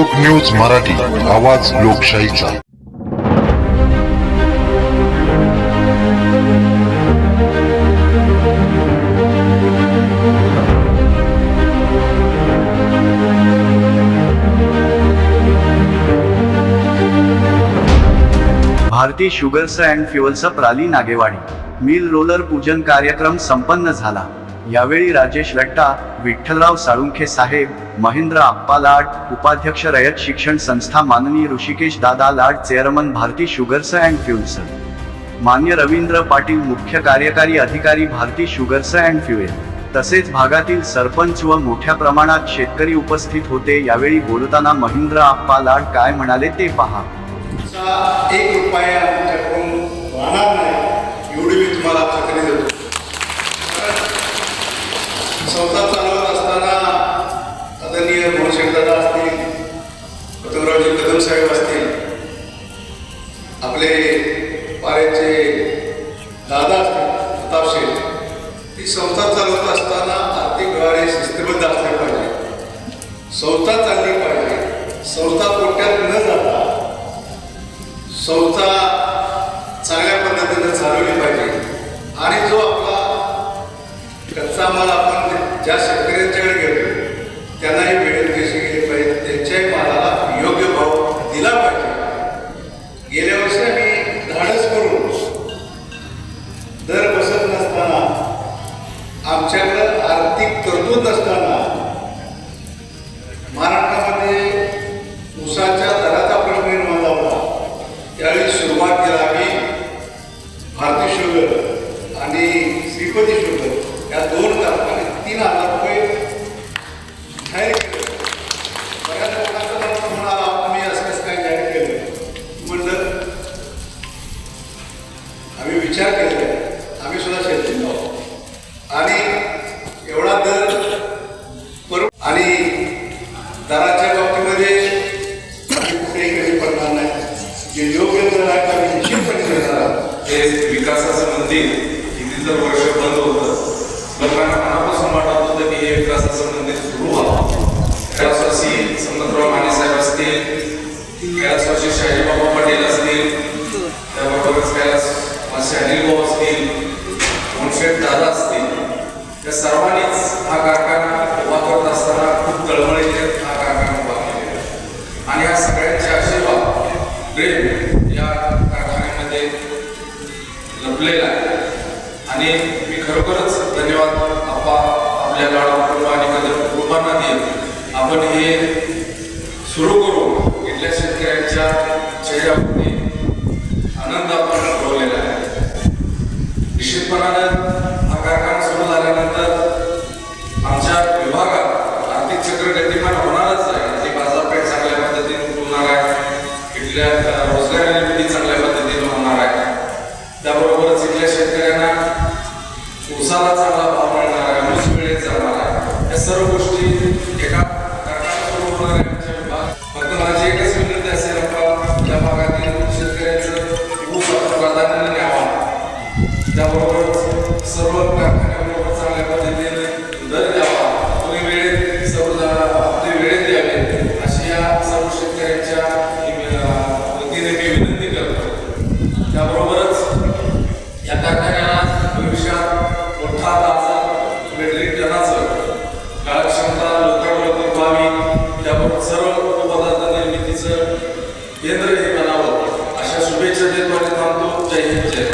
लोक न्यूज मराठी आवाज लोकशाहीचा. भारती शुगर्स अँड फ्युअल्स प्राली नागेवाडी. मिल रोलर पूजन कार्यक्रम संपन्न झाला. यावेळी राजेश लट्टा विठ्ठलराव साळुंखे साहेब महेंद्र आप्पा लाड उपाध्यक्ष रयत शिक्षण संस्था माननीय ऋषिकेश दादा Lad chairman Bharati sugars and fuels मान्य रवींद्र पाटील मुख्य कार्यकारी अधिकारी भारती शुगर्स अँड फ्युएल. तसेच भागातील सरपंच व मोठ्या प्रमाणात शेतकरी उपस्थित होते यावेळी बोलताना महेंद्र आप्पा लाड काय म्हणाले ते पहा. एक रुपया आमच्याकडून राहणार नाही एवढी मी तुम्हाला खात्री देतो कारण संस्था चालवत असताना आदरणीय असतील पतंगरावजी कदम साहेब असतील आपले पाऱ्याचे दादा असतील प्रताप शेठ ही संस्था चालवत असताना आर्थिक व्यवहारे शिस्तबद्ध असले पाहिजे. संस्था चालली पाहिजे. संस्था कोट्यात न जाता संस्था आर्थिक तरतूद असताना महाराष्ट्रामध्ये ऊसाच्या दराचा प्रश्न निर्माण झाला. त्यावेळी सुरुवातीला आम्ही भारती शुगर आणि श्रीपती शुगर या दोन कारखाने तीन हजार होतं की हे विकासाचं मंदिर सुरू व्हावं कैलासवासी संतराव माने साहेब असतील कैलासवासी शाहीबाबा पाटील असतील त्याबरोबरच कैलासवासी अनिल भाऊ असतील मुनशेठ दादा असतील त्या सर्वांनीच हा कारखाना उभा करत असताना खूप तळमळीने हा कारखाना उभा केलेला आणि या सगळ्यांचे आशीर्वाद प्रेम या कारखान्यामध्ये लपलेला आहे. आणि मी खरोखरच धन्यवाद आप्पा आपल्या लाडू कुटुंब आणि कदम कुटुंबांना देत आपण हे सुरू करू इथल्या शेतकऱ्यांच्या चेहऱ्यावरती आनंद आपण ठेवलेला आहे. निश्चितपणानं त्याबरोबरच सर्व कारखान्याबरोबर चांगल्या पद्धतीने दर द्यावा. तुम्ही वेळेत सर्व आपले आपली वेळेत द्यावे. अशी या सर्व शेतकऱ्यांच्या वतीने मी विनंती करतो. त्याबरोबरच या कारखान्याला भविष्यात मोठा ताजा मेट्रिक टनाचं कार्यक्षमता लवकर लवकर व्हावी. त्याबरोबर सर्व उपपदार्थ निर्मितीचं केंद्र हे बनावं अशा शुभेच्छा देतो आणि थांबतो. जय हिंद जय